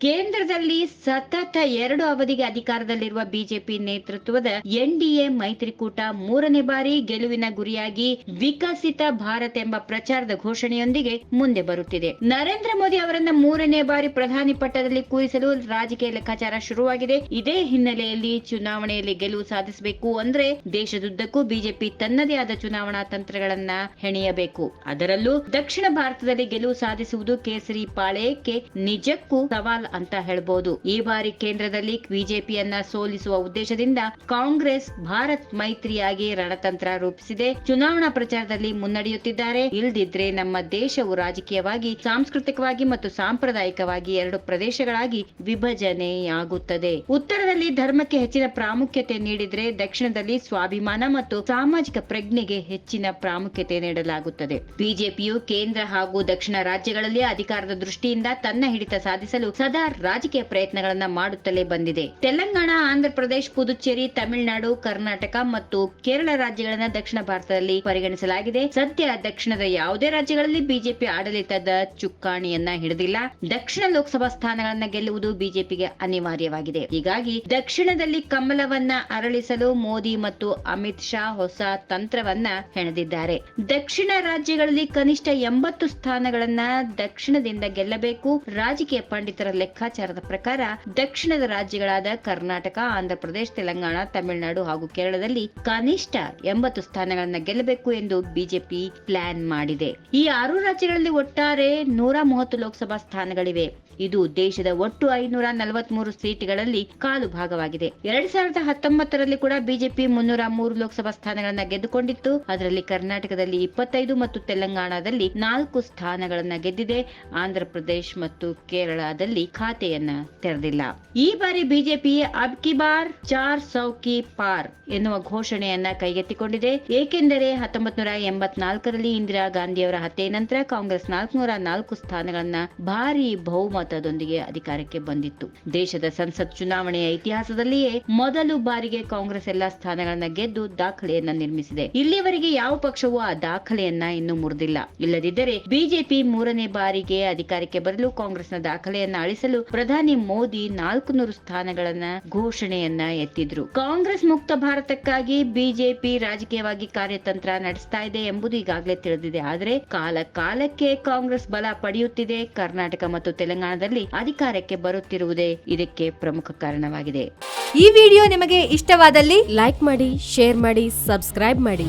ಕೇಂದ್ರದಲ್ಲಿ ಸತತ ಎರಡು ಅವಧಿಗೆ ಅಧಿಕಾರದಲ್ಲಿರುವ ಬಿಜೆಪಿ ನೇತೃತ್ವದ ಎನ್ಡಿಎ ಮೈತ್ರಿಕೂಟ ಮೂರನೇ ಬಾರಿ ಗೆಲುವಿನ ಗುರಿಯಾಗಿ ವಿಕಸಿತ ಭಾರತ ಎಂಬ ಪ್ರಚಾರದ ಘೋಷಣೆಯೊಂದಿಗೆ ಮುಂದೆ ಬರುತ್ತಿದೆ. ನರೇಂದ್ರ ಮೋದಿ ಅವರನ್ನ ಮೂರನೇ ಬಾರಿ ಪ್ರಧಾನಿ ಪಟ್ಟದಲ್ಲಿ ಕೂರಿಸಲು ರಾಜಕೀಯ ಲೆಕ್ಕಾಚಾರ ಶುರುವಾಗಿದೆ. ಇದೇ ಹಿನ್ನೆಲೆಯಲ್ಲಿ ಚುನಾವಣೆಯಲ್ಲಿ ಗೆಲುವು ಸಾಧಿಸಬೇಕು ಅಂದ್ರೆ ದೇಶದುದ್ದಕ್ಕೂ ಬಿಜೆಪಿ ತನ್ನದೇ ಆದ ಚುನಾವಣಾ ತಂತ್ರಗಳನ್ನ ಹೆಣೆಯಬೇಕು. ಅದರಲ್ಲೂ ದಕ್ಷಿಣ ಭಾರತದಲ್ಲಿ ಗೆಲುವು ಸಾಧಿಸುವುದು ಕೇಸರಿ ಪಾಳೆಯಕ್ಕೆ ನಿಜಕ್ಕೂ ಸವಾಲ್ ಅಂತ ಹೇಳ್ಬೋದು. ಈ ಬಾರಿ ಕೇಂದ್ರದಲ್ಲಿ ಬಿಜೆಪಿಯನ್ನ ಸೋಲಿಸುವ ಉದ್ದೇಶದಿಂದ ಕಾಂಗ್ರೆಸ್ ಭಾರತ್ ಮೈತ್ರಿಯಾಗಿ ರಣತಂತ್ರ ರೂಪಿಸಿದೆ. ಚುನಾವಣಾ ಪ್ರಚಾರದಲ್ಲಿ ಮುನ್ನಡೆಯುತ್ತಿದ್ದಾರೆ. ಇಲ್ದಿದ್ರೆ ನಮ್ಮ ದೇಶವು ರಾಜಕೀಯವಾಗಿ, ಸಾಂಸ್ಕೃತಿಕವಾಗಿ ಮತ್ತು ಸಾಂಪ್ರದಾಯಿಕವಾಗಿ ಎರಡು ಪ್ರದೇಶಗಳಾಗಿ ವಿಭಜನೆಯಾಗುತ್ತದೆ. ಉತ್ತರದಲ್ಲಿ ಧರ್ಮಕ್ಕೆ ಹೆಚ್ಚಿನ ಪ್ರಾಮುಖ್ಯತೆ ನೀಡಿದ್ರೆ ದಕ್ಷಿಣದಲ್ಲಿ ಸ್ವಾಭಿಮಾನ ಮತ್ತು ಸಾಮಾಜಿಕ ಪ್ರಜ್ಞೆಗೆ ಹೆಚ್ಚಿನ ಪ್ರಾಮುಖ್ಯತೆ ನೀಡಲಾಗುತ್ತದೆ. ಬಿಜೆಪಿಯು ಕೇಂದ್ರ ಹಾಗೂ ದಕ್ಷಿಣ ರಾಜ್ಯಗಳಲ್ಲಿ ಅಧಿಕಾರದ ದೃಷ್ಟಿಯಿಂದ ತನ್ನ ಹಿಡಿತ ಸಾಧಿಸಲು ಸದಾ ರಾಜಕೀಯ ಪ್ರಯತ್ನಗಳನ್ನ ಮಾಡುತ್ತಲೇ ಬಂದಿದೆ. ತೆಲಂಗಾಣ ಆಂಧ್ರಪ್ರದೇಶ ಪುದುಚೇರಿ, ತಮಿಳುನಾಡು, ಕರ್ನಾಟಕ ಮತ್ತು ಕೇರಳ ರಾಜ್ಯಗಳನ್ನ ದಕ್ಷಿಣ ಭಾರತದಲ್ಲಿ ಪರಿಗಣಿಸಲಾಗಿದೆ. ಸದ್ಯ ದಕ್ಷಿಣದ ಯಾವುದೇ ರಾಜ್ಯಗಳಲ್ಲಿ ಬಿಜೆಪಿ ಆಡಳಿತದ ಚುಕ್ಕಾಣಿಯನ್ನ ಹಿಡಿದಿಲ್ಲ. ದಕ್ಷಿಣ ಲೋಕಸಭಾ ಸ್ಥಾನಗಳನ್ನ ಗೆಲ್ಲುವುದು ಬಿಜೆಪಿಗೆ ಅನಿವಾರ್ಯವಾಗಿದೆ. ಹೀಗಾಗಿ ದಕ್ಷಿಣದಲ್ಲಿ ಕಮಲವನ್ನ ಅರಳಿಸಲು ಮೋದಿ ಮತ್ತು ಅಮಿತ್ ಶಾ ಹೊಸ ತಂತ್ರವನ್ನ ಹೆಣೆದಿದ್ದಾರೆ. ದಕ್ಷಿಣ ರಾಜ್ಯಗಳಲ್ಲಿ ಕನಿಷ್ಠ ಎಂಬತ್ತು ಸ್ಥಾನಗಳನ್ನ ದಕ್ಷಿಣದಿಂದ ಗೆಲ್ಲಬೇಕು. ರಾಜಕೀಯ ಪಂಡಿತರ ಲೆಕ್ಕಾಚಾರದ ಪ್ರಕಾರ ದಕ್ಷಿಣದ ರಾಜ್ಯಗಳಾದ ಕರ್ನಾಟಕ, ಆಂಧ್ರಪ್ರದೇಶ, ತೆಲಂಗಾಣ, ತಮಿಳುನಾಡು ಹಾಗೂ ಕೇರಳದಲ್ಲಿ ಕನಿಷ್ಠ ಎಂಬತ್ತು ಸ್ಥಾನಗಳನ್ನ ಗೆಲ್ಲಬೇಕು ಎಂದು ಬಿಜೆಪಿ ಪ್ಲಾನ್ ಮಾಡಿದೆ. ಈ ಆರು ರಾಜ್ಯಗಳಲ್ಲಿ ಒಟ್ಟಾರೆ ನೂರ ಮೂವತ್ತು ಲೋಕಸಭಾ ಸ್ಥಾನಗಳಿವೆ. ಇದು ದೇಶದ ಒಟ್ಟು ಐನೂರ ನಲವತ್ಮೂರು ಸೀಟ್ಗಳಲ್ಲಿ ಕಾಲು ಭಾಗವಾಗಿದೆ. ಎರಡ್ ಸಾವಿರದ ಹತ್ತೊಂಬತ್ತರಲ್ಲಿ ಕೂಡ ಬಿಜೆಪಿ ಮುನ್ನೂರ ಮೂರು ಲೋಕಸಭಾ ಸ್ಥಾನಗಳನ್ನ ಗೆದ್ದುಕೊಂಡಿತ್ತು. ಅದರಲ್ಲಿ ಕರ್ನಾಟಕದಲ್ಲಿ ಇಪ್ಪತ್ತೈದು ಮತ್ತು ತೆಲಂಗಾಣದಲ್ಲಿ ನಾಲ್ಕು ಸ್ಥಾನಗಳನ್ನ ಗೆದ್ದಿದೆ. ಆಂಧ್ರಪ್ರದೇಶ ಮತ್ತು ಕೇರಳದಲ್ಲಿ ಖಾತೆಯನ್ನ ತೆರೆದಿಲ್ಲ. ಈ ಬಾರಿ ಬಿಜೆಪಿ ಅಬ್ ಕಿ ಬಾರ್ ಚಾರ್ ಸೌಕಿ ಪಾರ್ ಎನ್ನುವ ಘೋಷಣೆಯನ್ನ ಕೈಗೆತ್ತಿಕೊಂಡಿದೆ. ಏಕೆಂದರೆ ಹತ್ತೊಂಬತ್ ನೂರ ಎಂಬತ್ನಾಲ್ಕರಲ್ಲಿ ಇಂದಿರಾ ಗಾಂಧಿಯವರ ಹತ್ಯೆ ನಂತರ ಕಾಂಗ್ರೆಸ್ ನಾಲ್ಕುನೂರ ನಾಲ್ಕು ಸ್ಥಾನಗಳನ್ನ ಭಾರಿ ಬಹುಮತದೊಂದಿಗೆ ಅಧಿಕಾರಕ್ಕೆ ಬಂದಿತ್ತು. ದೇಶದ ಸಂಸತ್ ಚುನಾವಣೆಯ ಇತಿಹಾಸದಲ್ಲಿಯೇ ಮೊದಲು ಬಾರಿಗೆ ಕಾಂಗ್ರೆಸ್ ಎಲ್ಲಾ ಸ್ಥಾನಗಳನ್ನ ಗೆದ್ದು ದಾಖಲೆಯನ್ನ ನಿರ್ಮಿಸಿದೆ. ಇಲ್ಲಿಯವರೆಗೆ ಯಾವ ಪಕ್ಷವೂ ಆ ದಾಖಲೆಯನ್ನ ಇನ್ನೂ ಮುರಿದಿಲ್ಲ. ಇಲ್ಲದಿದ್ದರೆ ಬಿಜೆಪಿ ಮೂರನೇ ಬಾರಿಗೆ ಅಧಿಕಾರಕ್ಕೆ ಬರಲು ಕಾಂಗ್ರೆಸ್ನ ದಾಖಲೆಯನ್ನ ಅಳಿಸಲು ಪ್ರಧಾನಿ ಮೋದಿ ನಾಲ್ಕು ನೂರು ಸ್ಥಾನಗಳನ್ನ ಘೋಷಣೆಯನ್ನ ಎತ್ತಿದ್ರು. ಕಾಂಗ್ರೆಸ್ ಮುಕ್ತ ಭಾರತಕ್ಕಾಗಿ ಬಿಜೆಪಿ ರಾಜಕೀಯವಾಗಿ ಕಾರ್ಯತಂತ್ರ ನಡೆಸ್ತಾ ಇದೆ ಎಂಬುದು ಈಗಾಗಲೇ ತಿಳಿದಿದೆ. ಆದರೆ ಕಾಲ ಕಾಲಕ್ಕೆ ಕಾಂಗ್ರೆಸ್ ಬಲ ಪಡೆಯುತ್ತಿದೆ. ಕರ್ನಾಟಕ ಮತ್ತು ತೆಲಂಗಾಣದಲ್ಲಿ ಅಧಿಕಾರಕ್ಕೆ ಬರುತ್ತಿರುವುದೇ ಇದಕ್ಕೆ ಪ್ರಮುಖ ಕಾರಣವಾಗಿದೆ. ಈ ವಿಡಿಯೋ ನಿಮಗೆ ಇಷ್ಟವಾದಲ್ಲಿ ಲೈಕ್ ಮಾಡಿ, ಶೇರ್ ಮಾಡಿ, ಸಬ್ಸ್ಕ್ರೈಬ್ ಮಾಡಿ.